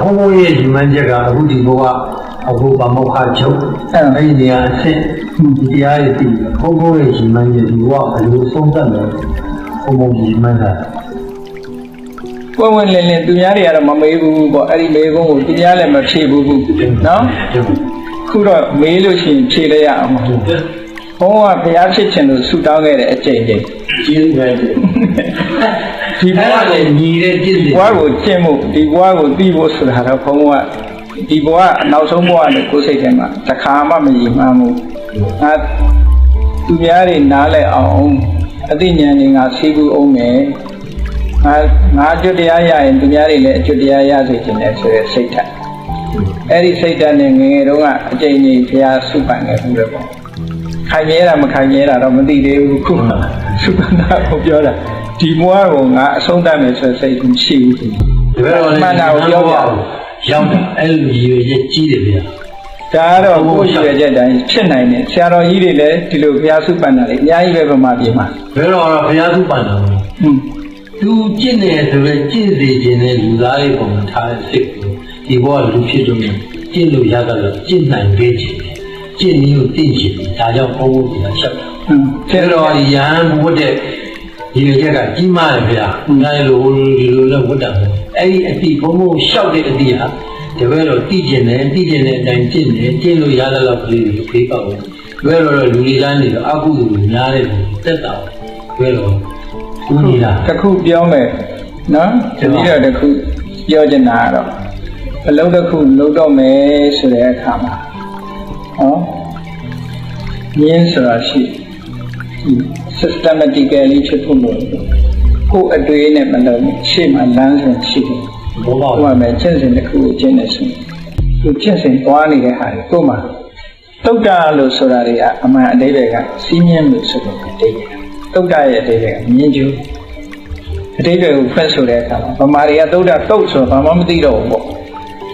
ဘုံဘုံရဲ့ဒီမှန်ချက်ကအခုဒီဘဝအခုဗမောခချုပ်အဲ့ဒီနေရာအစစ်ဒီတရားရဲ့ဒီဘုံဘုံရဲ့ဒီမှန်ချက်ဒီဘဝဘယ်လိုဆုံးသက်လဲဘုံဘုံဒီမှန်တာပွင့်ပွင့်လင်းလင်းသူများတွေကတော့မမေးဘူးပေါ့အဲ့ဒီမေးခွန်းကိုသူများလည်းမဖြေဘူးနော်ဟုတ်ခုတော့မေးလို့ရှိရင်ဖြေလိုက်ရအောင်ဘုန်းကဘုရားဖြစ်ခြင်းလို့ဆူတောင်းခဲ့တဲ့အကျင့်တွေကျေးဇူးပဲ ဒီဒီဘဘဝဝနဲ့ညီတဲ့ပြည့်စုံဘဝကိုကျင့်မှုဒီဘဝကိုသိဖို့ဆိုတာတော့ဘုန်းကဒီဘဝနောက်ဆုံးဘဝလို့ကိုယ်စိတ်ထဲမှာတစ်ခါမှမရည်မှန်းဘူးငါသူများတွေနားလဲအောင်အသိဉာဏ်တွေငါသိဘူးအောင်မယ်ငါငါအကျွတ်တရားရရင်သူများတွေလည်းအကျွတ်တရားရစေခြင်းနဲ့ဆိုရယ်စိတ်ထက်အဲ့ဒီစိတ်ဓာတ်နဲ့ငယ်ငယ်တုန်းကအကျဉ်းကြီးဘုရားစုပန်ခဲ့ဘူးလေပေါ့ခိုင်မြဲတာမခိုင်မြဲတာတော့မသိသေးဘူးခုမှစုပန်တာကိုပြောတာ ဒီဘဝကိုငါအဆုံးသတ်မယ်ဆိုတဲ့စိတ်မရှိဘူးဒီဘက်တော့လည်းမှန်တာကိုပြောပြတယ်ရောက်တယ်အဲ့လိုရည်ရွယ်ချက်ကြီးတယ်ဗျာဒါကတော့ကိုယ့်ရွယ်ချက်တိုင်းဖြစ်နိုင်တယ်ဆရာတော်ကြီးတွေလည်းဒီလိုဘုရားစုပန်တာလေအများကြီးပဲဗမာပြည်မှာဘယ်တော့တော့ဘုရားသူပန်တော်ဟွန်းသူကျင့်နေဆိုတော့ကျင့်စေခြင်းနဲ့လူသားတွေပုံမှာထားတဲ့စိတ်ကိုဒီဘောကလူဖြစ်တော့ကျင့်လို့ရတာတော့ကျင့်နိုင်ခဲ့ခြင်းကျင့်နည်းကိုသိခြင်းဒါကြောင့်ဘုန်းဘုရားချက်တာဟွန်းကျတော့ရဟန်းဝတ်တဲ့ ဒီလိုချက်ကကြီးမားတယ်ဗျာ။နိုင်လို့ဒီလိုလည်းဝတ်တာပေါ့။အဲ့ဒီအတိဘုံဘုံလျှောက်တဲ့အတိဟာတပည့်တော်သိကျင်တယ်သိကျင်တဲ့အတိုင်းကျင့်တယ်ကျင့်လို့ရတဲ့လောက်ကလေးကိုဖေးပေါ့။တပည့်တော်လူတွေသားနေတော့အကုသိုလ်များတဲ့လူတက်တာ။တပည့်တော်ဦးညီလားတစ်ခုပြောမယ်နော်တတိယတစ်ခုပြောချင်တာကတော့အလုံးတစ်ခုလုံးတော့မယ်ဆိုတဲ့အခါမှာဟောရင်းဆိုတာရှိဒီ systematically ဖြစ်ဖို့လို့ကိုယ်အတွေ့နဲ့မလုံးဘူးရှေ့မှာလမ်းစဉ်ရှိတယ်ဘောပေါဟိုကမယ်ကျင့်စဉ်တစ်ခုကိုကျင့်နေရှင်သူကျင့်စဉ်သွားနေတဲ့ဟာကိုမှတုတ်တာလို့ဆိုတာတွေကအမှန်အတိတ်ကစီးမြင်လို့ဆိုတော့အတိတ်ကတုတ်တာရဲ့အတိတ်ကမြင်ကျူးအတိတ်ကိုဖွင့်ဆိုတဲ့အခါမှာဗမာတွေကတုတ်တာတုတ်ဆိုတော့ဘာမှမသိတော့ဘူးပေါ့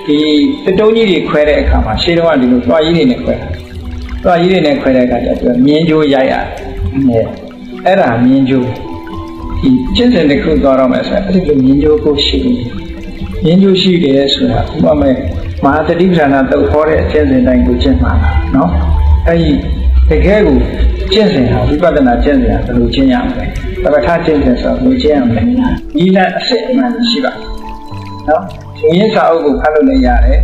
ဒီတတုံးကြီးတွေခွဲတဲ့အခါမှာရှေးတုန်းကဒီလိုတွားကြီးတွေနဲ့ခွဲတာတွားကြီးတွေနဲ့ခွဲတဲ့အခါကျတော့မြင်ကျူးရိုက်ရတယ် အဲ့ဒါမြင်ကျူးဒီကျင့်စဉ်တစ်ခုသွားတော့မယ်ဆိုရင်အဲ့ဒီလိုမြင်ကျူးကိုရှိတယ်ရင်းကျိုးရှိတယ်ဆိုတာဥပမာမဟာတတိပ္ပဏတုတ်ခေါ်တဲ့အကျင့်စဉ်တိုင်းကိုကျင့်မှာလားနော်အဲဒီတကယ်ကိုကျင့်စဉ်ဟာဝိပဿနာကျင့်စဉ်ဟာဘယ်လိုကျင့်ရမလဲတပ္ပထကျင့်စဉ်ဆိုတော့ဘယ်လိုကျင့်ရမလဲဒီလအစစ်အမှန်ရှိပါနော်ဒီရင်းစာအုပ်ကိုဖတ်လို့လည်းရတယ်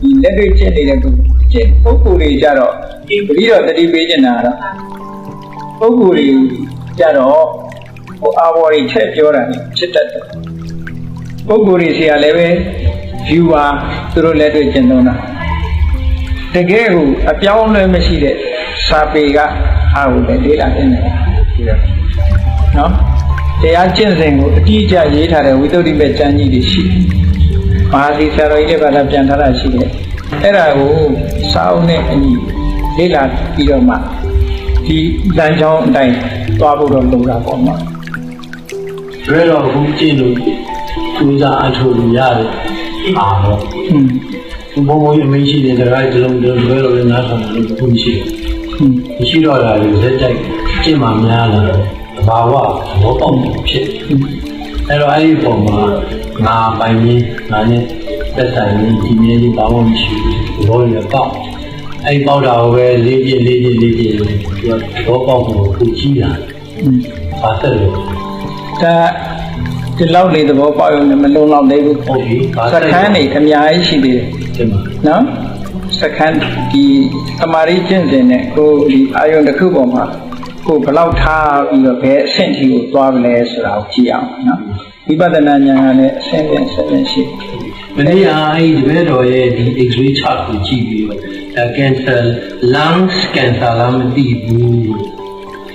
ဒီလက်တွေ့ကျင့်နေတဲ့ပုဂ္ဂိုလ်ကျင့်ပုဂ္ဂိုလ်တွေကြတော့ဒီပရိတော့တတိပေးကျင်တာကတော့ ပုဂ္ဂိုလ်တွေကြတော့ဟိုအာဘော်တွေထည့်ပြောတာဖြစ်တတ်တယ်ပုဂ္ဂိုလ်တွေစီကလည်းပဲ viewer သူတို့လက်တွေ့ကျင့်သုံးတာတကယ်ကိုအပြောင်းအလဲမရှိတဲ့စာပေကအားကိုလည်းလေ့လာသင်တယ်ဒီတော့နော်တရားကျင့်စဉ်ကိုအတိအကျရေးထားတဲ့ဝိသုဒ္ဓိမဲ့ကျမ်းကြီးတွေရှိတယ်မဟာသီဆရာတော်ကြီးတွေဘာသာပြန်ထားတာရှိတယ်အဲ့ဒါကိုစာအုပ်နဲ့အညီလေ့လာပြီးတော့မှ ဒီလမ်းကြောင်းအတိုင်းသွားဖို့တော့လိုတာပေါ့နော်ရဲတော်ဘူးကြည့်လို့သူစားအထုတ်လို့ရတယ်အာတော့ဟင်းဘုံဘုံအမင်းရှိတဲ့ကြိုက်တလုံးတလုံးရဲတော်လည်းနားထောင်လို့ဘုံရှိတယ်ဟင်းရှိတော့တာလေလက်တိုက်ကြည့်မှများလာတော့ဘာဝဘောပေါက်ဖြစ်အဲ့တော့အဲ့ဒီပုံမှာငါပိုင်ကြီးငါနဲ့သက်ဆိုင်ကြီးဒီမျိုးကြီးဘာမှမရှိဘူးဘောရပေါက် အဲ့ဒီပေါက်တာကိုပဲလေးပြလေးပြလေးပြလို့သူကဘောပေါက်ကိုခုကြီးလာอืมပါဆက်လို့ဒါဒီလောက်လေးသဘောပေါက်ရုံနဲ့မလုံလောက်သေးဘူးဟုတ်ပြီပါစဆက်ခန်းနေအများကြီးရှိသေးတယ်ဒီမှာနော်စခန်းဒီတမာရီကျင့်စဉ်နဲ့ကိုဒီအာယုန်တစ်ခုပေါ်မှာကိုဘယ်လောက်ထားပြီးတော့ဘယ်အဆင့်ထိကိုသွားမလဲဆိုတာကိုကြည့်အောင်နော်ဝိပဿနာဉာဏ်ကလည်းအဆင့်ပြန်ဆက်ပြန်ရှိမနေ့ကအဲ့ဒီတပည့်တော်ရဲ့ဒီ X-ray chart ကိုကြည့်ပြီးတော့ ကင်ဆာ lungs cancer လားမသိဘူး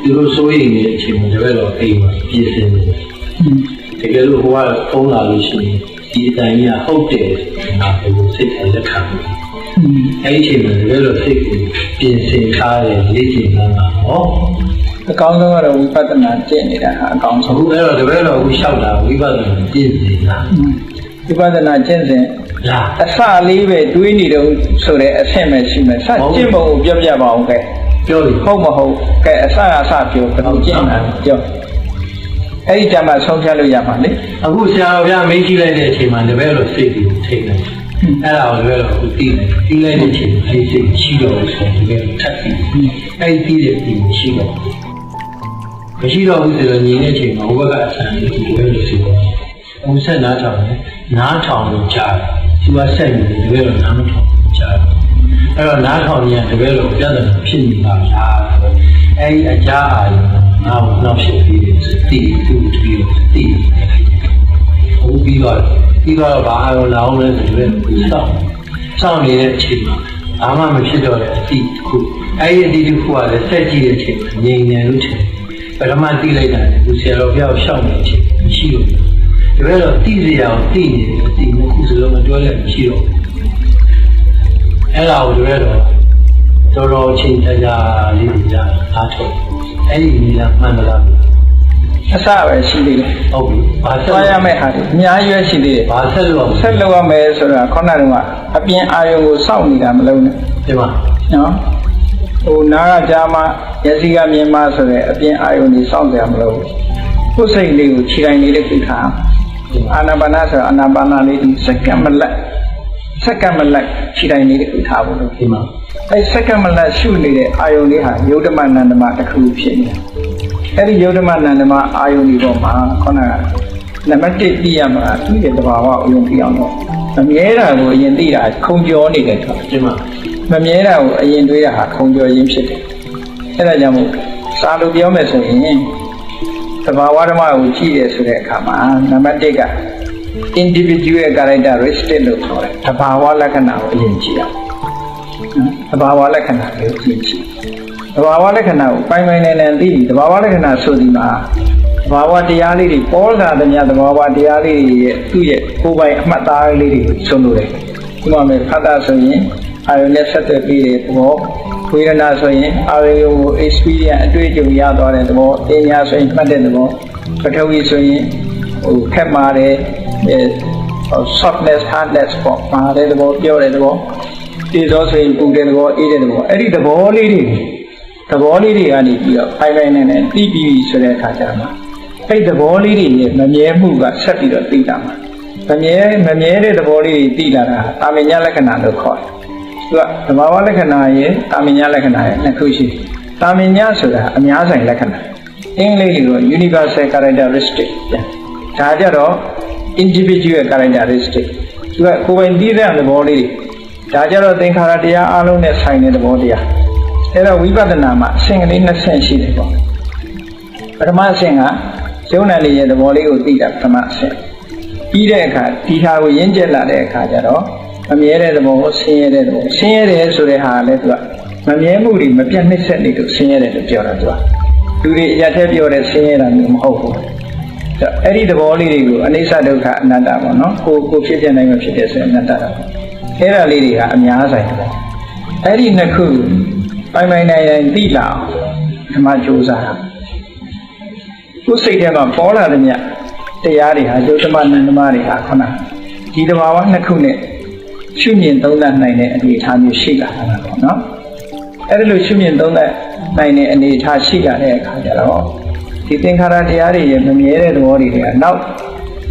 သူတို့စိုးရိမ်နေတဲ့အချိန်မှာတပည့်တော်အိမ်မှာပြင်ဆင်နေတယ်တကယ်လို့ဟိုကဖုန်းလာလို့ရှိရင်ဒီအတိုင်းကဟုတ်တယ်ငါကိုစိတ်ထဲလက်ခံတယ်အဲ့ဒီအချိန်မှာတကယ်လို့စိတ်ကိုပြင်ဆင်ထားတယ်လေ့ကျင့်လာတာဟောအကောင်းဆုံးကတော့ဝိပဿနာကျင့်နေတာဟာအကောင်းဆုံးအခုအဲ့တော့တပည့်တော်ကိုရှောက်တာဝိပဿနာကျင့်နေတာဝိပဿနာကျင့်စဉ် လားအစလေးပဲတွေးနေတော့ဆိုတဲ့အဆင့်ပဲရှိမယ်စကျင့်ပုံကိုပြောပြပါအောင်ကဲပြောပြီဟုတ်မဟုတ်ကဲအစအစပြောဘယ်လိုကျင့်တာလဲပြောအဲ့ဒီကြမှာဆုံးဖြတ်လို့ရပါလေအခုဆရာတော်ဘုရားမင်းကြည့်လိုက်တဲ့အချိန်မှာတပည့်တော်စိတ်ကိုထိတ်လိုက်အဲ့ဒါကိုတပည့်တော်ကိုသိတယ်သိလိုက်တဲ့အချိန်မှာအဲ့ဒီစိတ်ရှိတော့လို့ဆိုရင်တပည့်တော်ထပ်ပြီးအဲ့ဒီသိတဲ့ဒီရှိတော့မရှိတော့ဘူးဆိုတော့ညီနေချိန်မှာဘုရားကအဆန်လေးဒီတပည့်တော်စိတ်ကိုဘုဆက်နားထောင်တယ်နားထောင်လို့ကြားတယ် ဒီကဆက်နေတယ်တပည့်တော်နားမထောင်ကြားတယ်အဲ့တော့နားထောင်ရင်တပည့်တော်ပြဿနာဖြစ်နေပါလားအဲ့ဒီအကြအာရုံငါ့ကိုနောက်ဖြစ်ပြီးတယ်ဆိုသိသူ့တူသိတယ်ဟုတ်ပြီးတော့ပြီးတော့ဘာအားလုံးလောင်းလဲဆိုရင်စောင့်စောင့်နေတဲ့အချိန်မှာဘာမှမဖြစ်တော့တဲ့အတိတစ်ခုအဲ့ဒီအတိတစ်ခုကလည်းဆက်ကြည့်တဲ့အချိန်မှာငြိမ်နေလို့ထင်ပထမသိလိုက်တာကဆရာတော်ပြောက်ရှောက်နေတဲ့အချိန်ရှိလို့ ဒါပေမဲ့တိစရာကိုသိနေတယ်အတိနှစ်ခုစလုံးမပြောလည်းမရှိတော့အဲ့ဒါကိုတို့ရတော့တော်တော်ချင်းကြကြလေးတွေကြာအားထုတ်အဲ့ဒီနီလာမှန်လားအစပဲရှိသေးတယ်ဟုတ်ပြီဘာဆက်သွားရမယ့်ဟာတွေအများကြီးပဲရှိသေးတယ်ဘာဆက်လို့ဆက်လုပ်ရမယ်ဆိုတာခုနကအပြင်အာယုံကိုစောင့်နေတာမလုံးနဲ့ဒီမှာနော်ဟိုနားကကြားမှာမျက်စိကမြင်မှဆိုရင်အပြင်အာယုံကြီးစောင့်ကြမလို့ကိုယ်စိတ်လေးကိုခြေတိုင်းလေးတစ်ခုထား အာနာပါနဆိုအာနာပါနလေးဒီစက္ကန့်မလက်စက္ကန့်မလက်ခြေတိုင်းလေးတစ်ခုထားဖို့လို့ဒီမှာအဲစက္ကန့်မလက်ရှုနေတဲ့အာယုံလေးဟာယုဒ္ဓမနန္ဒမတစ်ခုဖြစ်နေတယ်အဲ့ဒီယုဒ္ဓမနန္ဒမအာယုံဒီပေါ်မှာခုနကနံပါတ်1သိရမှာသူ့ရဲ့သဘာဝအယုံပြအောင်တော့မမြဲတာကိုအရင်သိတာခုံကျော်နေတယ်တော့ဒီမှာမမြဲတာကိုအရင်တွေးတာဟာခုံကျော်ရင်းဖြစ်တယ်အဲ့ဒါကြောင့်မို့စာလို့ပြောမယ်ဆိုရင် သဘာဝဓမ္မကိုကြည့်ရဆိုတဲ့အခါမှာနံပါတ်1က individual characteristic လို့ခေါ်တယ်သဘာဝလက္ခဏာကိုအရင်ကြည့်ရအောင်သဘာဝလက္ခဏာကိုကြည့်ကြည့်သဘာဝလက္ခဏာကိုပိုင်ပိုင်နိုင်နိုင်သိပြီသဘာဝလက္ခဏာဆိုဒီမှာသဘာဝတရားလေးတွေပေါ်လာတဲ့မြတ်သဘာဝတရားလေးတွေရဲ့သူ့ရဲ့ကိုယ်ပိုင်အမှတ်အသားလေးတွေကိုဆုံးလို့တယ်ဒီမှာမယ်ဖတ်တာဆိုရင်အာရုံနဲ့ဆက်သွယ်ပြီးတဲ့သဘော ဝေဒနာဆိုရင်အာရုံကို experience အတွေ့အကြုံရသွားတဲ့သဘောအညာဆိုရင်မှတ်တဲ့သဘောပထဝီဆိုရင်ဟိုခက်မာတယ်အဲ softness hardness ပေါ့မာတဲ့သဘောပြောတဲ့သဘောဒီသောဆိုရင်ပူတဲ့သဘောအေးတဲ့သဘောအဲ့ဒီသဘောလေးတွေသဘောလေးတွေကနေပြီးတော့ဖိုင်ဖိုင်နဲ့နဲ့တီးပြီးပြီဆိုတဲ့အခါကျတော့အဲ့ဒီသဘောလေးတွေရဲ့မမြဲမှုကဆက်ပြီးတော့သိတာမှာမမြဲမမြဲတဲ့သဘောလေးတွေသိလာတာအာမညာလက္ခဏာလို့ခေါ်တယ် သူကသဘာဝလက္ခဏာရဲ့အာမညာလက္ခဏာရဲ့နှစ်ခုရှိတယ်အာမညာဆိုတာအများဆိုင်လက္ခဏာအင်္ဂလိပ်လို universal characteristic ဒါကြတော့ individual characteristic သူကကိုယ်ပိုင်သိတဲ့သဘောလေးတွေဒါကြတော့သင်္ခါရတရားအလုံးနဲ့ဆိုင်တဲ့သဘောတရားအဲ့တော့ဝိပဿနာမှာအဆင့်ကလေးနှစ်ဆင့်ရှိတယ်ပေါ့ပထမအဆင့်ကယုံနာလေးရဲ့သဘောလေးကိုသိတာပထမအဆင့်ပြီးတဲ့အခါဒီဟာကိုရင်းကျက်လာတဲ့အခါကျတော့ မမြဲတဲ့သဘောကိုဆင်းရဲတဲ့သဘောဆင်းရဲတယ်ဆိုတဲ့ဟာကလည်းသူကမမြဲမှုတွေမပြတ်နှိမ့်ဆက်နေလို့ဆင်းရဲတယ်လို့ပြောတာသူကလူတွေအရာထက်ပြောတဲ့ဆင်းရဲတာမျိုးမဟုတ်ဘူးအဲ့ဒီသဘောလေးတွေကိုအနိစ္စဒုက္ခအနတ္တပေါ့နော်ကိုကိုဖြစ်ပြနိုင်မှဖြစ်တဲ့ဆိုရင်အနတ္တတော့အဲ့ဒါလေးတွေကအများဆိုင်တယ်အဲ့ဒီနှစ်ခုပိုင်ပိုင်နိုင်နိုင်သိလာအောင်ဒီမှာကြိုးစားတာကိုယ်စိတ်ထဲမှာပေါ်လာတဲ့မြတ်တရားတွေဟာယုတ်တမနန္ဒမတွေဟာခုနဒီတဘာဝနှစ်ခုနဲ့ ရှုမြင်သုံးသပ်နိုင်တဲ့အနေအထားမျိုးရှိလာတာပေါ့နော်အဲ့ဒါလိုရှုမြင်သုံးသပ်နိုင်တဲ့အနေအထားရှိလာတဲ့အခါကျတော့ဒီသင်္ခါရတရားတွေရဲ့မမြဲတဲ့သဘောတွေကနောက်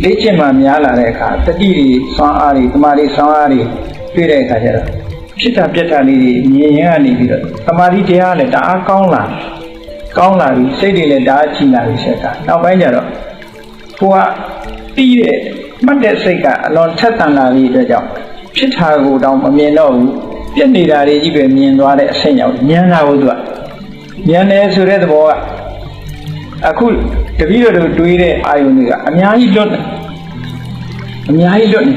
လေ့ကျင့်မှများလာတဲ့အခါတတိတွေစွမ်းအားတွေတမာတွေစွမ်းအားတွေတွေ့တဲ့အခါကျတော့ဖြစ်တာပြက်တာလေးတွေမြင်ရင်ကနေပြီးတော့တမာတိတရားလည်းတအားကောင်းလာကောင်းလာပြီစိတ်တွေလည်းတအားကြည်လာပြီဆက်တာနောက်ပိုင်းကျတော့ကိုကတီးတဲ့မှတ်တဲ့စိတ်ကအလွန်ထက်သန်လာပြီးအတွက်ကြောင့် ဖြစ်တာကိုတောင်မမြင်တော့ဘူးပြက်နေတာတွေကြီးပဲမြင်သွားတဲ့အဆင့်ရောက်ဉာဏ်လာဖို့သူကဉာဏ်နဲ့ဆိုတဲ့သဘောက အခုတပည့်တော်တို့တွေးတဲ့အာယုန်တွေကအများကြီးလွတ်တယ်အများကြီးလွတ်နေ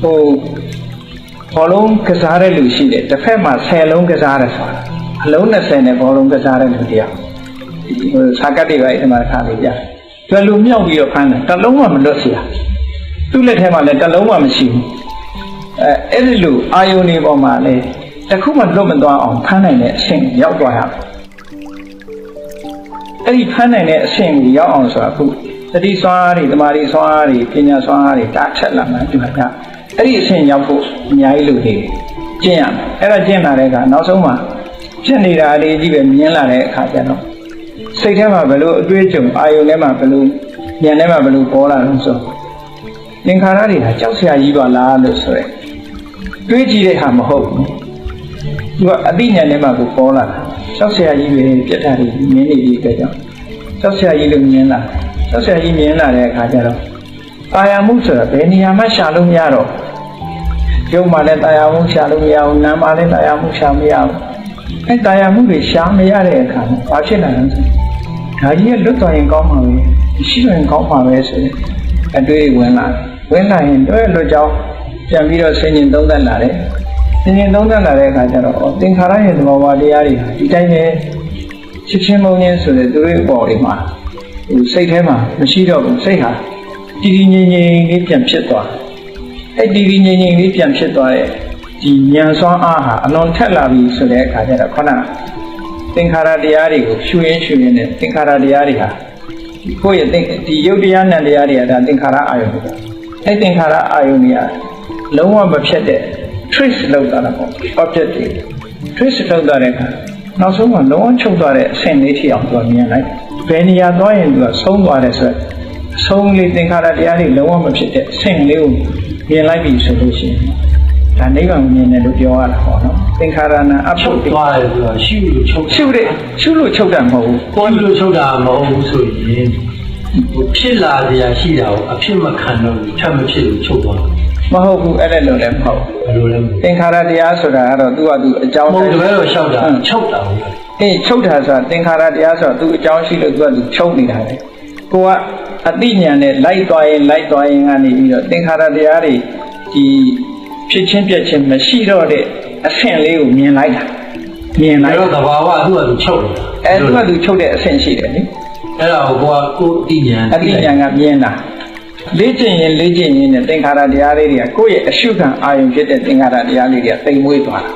ဟိုဘောလုံးကစားတဲ့လူရှိတယ်တစ်ဖက်မှာ10လုံးကစားတယ်ဆိုတာအလုံး20နဲ့ဘောလုံးကစားတဲ့လူတရားဟိုစာကတ်တွေပဲအဲ့မှာခါလေးပြသူလူမြောက်ပြီးတော့ဖမ်းတယ်တစ်လုံးမှမလွတ်เสียသူ့လက်ထဲမှာလည်းတစ်လုံးမှမရှိဘူး အဲအဲ့ဒီလိုအာယုန်တွေပေါ်မှာလည်းတစ်ခုမှလွတ်မသွားအောင်ဖမ်းနိုင်တဲ့အဆင့်ရောက်သွားရမယ်အဲ့ဒီဖမ်းနိုင်တဲ့အဆင့်ကိုရောက်အောင်ဆိုတာအခုတတိစွမ်းအားတွေတမာတိစွမ်းအားတွေပညာစွမ်းအားတွေတားချက်လာမှဒီမှာကအဲ့ဒီအဆင့်ရောက်ဖို့အများကြီးလိုသေးတယ်ကျင့်ရမယ်အဲ့ဒါကျင့်လာတဲ့အခါနောက်ဆုံးမှာဖြစ်နေတာလေးကြီးပဲမြင်လာတဲ့အခါကျတော့စိတ်ထဲမှာဘယ်လိုအတွေ့အကြုံအာယုန်ထဲမှာဘယ်လိုဉာဏ်ထဲမှာဘယ်လိုပေါ်လာလဲဆိုသင်္ခါရတွေဟာကြောက်စရာကြီးပါလားလို့ဆိုရဲ တွေးကြည့်တဲ့ဟာမဟုတ်ဘူးသူကအသိဉာဏ်ထဲမှာကိုပေါ်လာတာကြောက်စရာကြီးပဲပြတ်တာတွေမြင်နေပြီးတဲ့ကြောင့်ကြောက်စရာကြီးလို့မြင်လာကြောက်စရာကြီးမြင်လာတဲ့အခါကျတော့တာယာမှုဆိုတာဘယ်နေရာမှရှာလို့မရတော့ဘူးရုပ်မှလည်းတာယာမှုရှာလို့မရဘူးနာမ်မှလည်းတာယာမှုရှာမရဘူးအဲတာယာမှုတွေရှာမရတဲ့အခါမှာဘာဖြစ်လာလဲဆိုဒါကြီးကလွတ်တော်ရင်ကောင်းမှာပဲရှိတော်ရင်ကောင်းမှာပဲဆိုရင်အတွေ့ဝင်လာတယ်ဝင်လာရင်တော့လွတ်ကြောင်း ပြန်ပြီးတော့ဆင်ញင်သုံးသပ်လာတယ်ဆင်ញင်သုံးသပ်လာတဲ့အခါကျတော့ဩသင်္ခါရရဲ့သဘောဝတရားတွေဟာဒီတိုင်းပဲချစ်ချင်းမုန်းချင်းဆိုတဲ့သူတို့အပေါ်တွေမှာဟိုစိတ်ထဲမှာမရှိတော့ဘူးစိတ်ဟာတည်တည်ငြိမ်ငြိမ်လေးပြန်ဖြစ်သွားတယ်အဲ့ဒီဒီငြိမ်ငြိမ်လေးပြန်ဖြစ်သွားတဲ့ဒီဉာဏ်စွမ်းအားဟာအလွန်ထက်လာပြီဆိုတဲ့အခါကျတော့ခဏသင်္ခါရတရားတွေကိုရှုရင်းရှုရင်းနဲ့သင်္ခါရတရားတွေဟာဒီကိုယ့်ရဲ့သင်ဒီယုတ်တရားနဲ့တရားတွေကဒါသင်္ခါရအာယုန်တွေအဲ့သင်္ခါရအာယုန်တွေက လုံးဝမဖြစ်တဲ့ trace လောက်တာပေါ့ object တွေ trace လောက်တာတဲ့အခါနောက်ဆုံးမှာလုံးဝချုပ်သွားတဲ့အဆင့်လေးထိအောင်သူကမြင်လိုက်ဘယ်နေရာသွားရင်သူကဆုံးသွားတယ်ဆိုတော့အဆုံးလေးသင်္ခါရတရားတွေလုံးဝမဖြစ်တဲ့အဆင့်လေးကိုမြင်လိုက်ပြီဆိုလို့ရှိရင်ဒါနိဗ္ဗာန်ကိုမြင်တယ်လို့ပြောရတာပေါ့နော်သင်္ခါရနာအချုဖို့တ်သွားတယ်ဆိုတာရှိလို့ချုပ်ရှုတဲ့ရှုလို့ချုပ်တာမဟုတ်ဘူးပေါ်လို့ချုပ်တာမဟုတ်ဘူးဆိုရင်ဟိုဖြစ်လာစရာရှိတာကိုအဖြစ်မခံတော့ဘူးထပ်မဖြစ်လို့ချုပ်သွားတယ် မဟုတ်ဘူးအဲ့ဒါလိုလည်းမဟုတ်ဘူးဘယ်လိုလဲမသင်္ခါရတရားဆိုတာကတော့သူ့ဟာသူအကြောင်းဟုတ်ဘူးတပည့်တော်လျှောက်တာချုပ်တာဟုတ်အေးချုပ်တာဆိုတာသင်္ခါရတရားဆိုတာသူ့အကြောင်းရှိလို့သူကသူချုပ်နေတာလေကိုကအတိညာနဲ့လိုက်သွားရင်လိုက်သွားရင်ကနေပြီးတော့သင်္ခါရတရားတွေဒီဖြစ်ချင်းပြက်ချင်းမရှိတော့တဲ့အဆင့်လေးကိုမြင်လိုက်တာမြင်ဒါလိုက်တော့သဘာဝသူ့ဟာသူချုပ်တယ်အဲသူကသူချုပ်တဲ့အဆင့်ရှိတယ်လေအဲ့ဒါကိုကိုကကိုအတိညာအတိညာကမြင်တာ လေ့ကျင့်ရင်လေ့ကျင့်ရင်နဲ့သင်္ခါရတရားလေးတွေကကိုယ့်ရဲ့အရှုခံအာယုံဖြစ်တဲ့သင်္ခါရတရားလေးတွေကတိမ်မွေးသွားတာ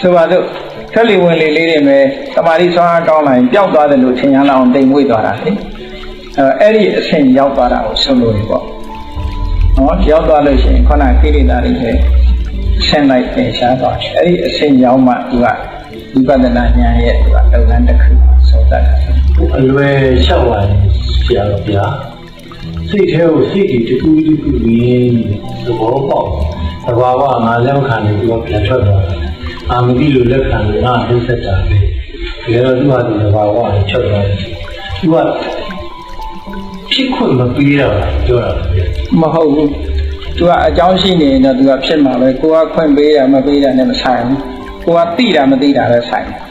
ဆိုပါတော့ထက်လီဝင်လေလေးတွေမဲ့တမာတိဆွမ်းအားကောင်းလာရင်ပျောက်သွားတယ်လို့ထင်ရလောက်အောင်တိမ်မွေးသွားတာလေအဲအဲ့ဒီအဆင့်ရောက်သွားတာကိုဆုံးလို့ရပေါ့နော်ရောက်သွားလို့ရှိရင်ခုနကိလေသာတွေပဲဆင်းလိုက်ပင်ရှားသွားတယ်အဲ့ဒီအဆင့်ရောက်မှသူကဝိပဿနာဉာဏ်ရဲ့သူကလုပ်ငန်းတစ်ခုဆုံးတတ်တယ်အလွယ်လျှောက်ပါရင်ဆရာတော်ဗျာ စိတ်ထဲကိုစိတ်တွေတကူတကူရင်းသဘောပေါက်သဘာဝငါလက်ခံနေပြီးတော့ပြန်ထွက်သွားတယ်အာမတိလိုလက်ခံလို့ငါဒုစက်တာပဲဒါတော့သူ့ဟာသူသဘာဝကိုချုပ်သွားတယ်သူကဖြစ်ခွင့်မပေးတော့ပြောတာဗျာမဟုတ်ဘူးသူကအကြောင်းရှိနေရင်တော့သူကဖြစ်မှာပဲကိုကခွင့်ပေးတာမပေးတာနဲ့မဆိုင်ဘူးကိုကသိတာမသိတာပဲဆိုင်တယ်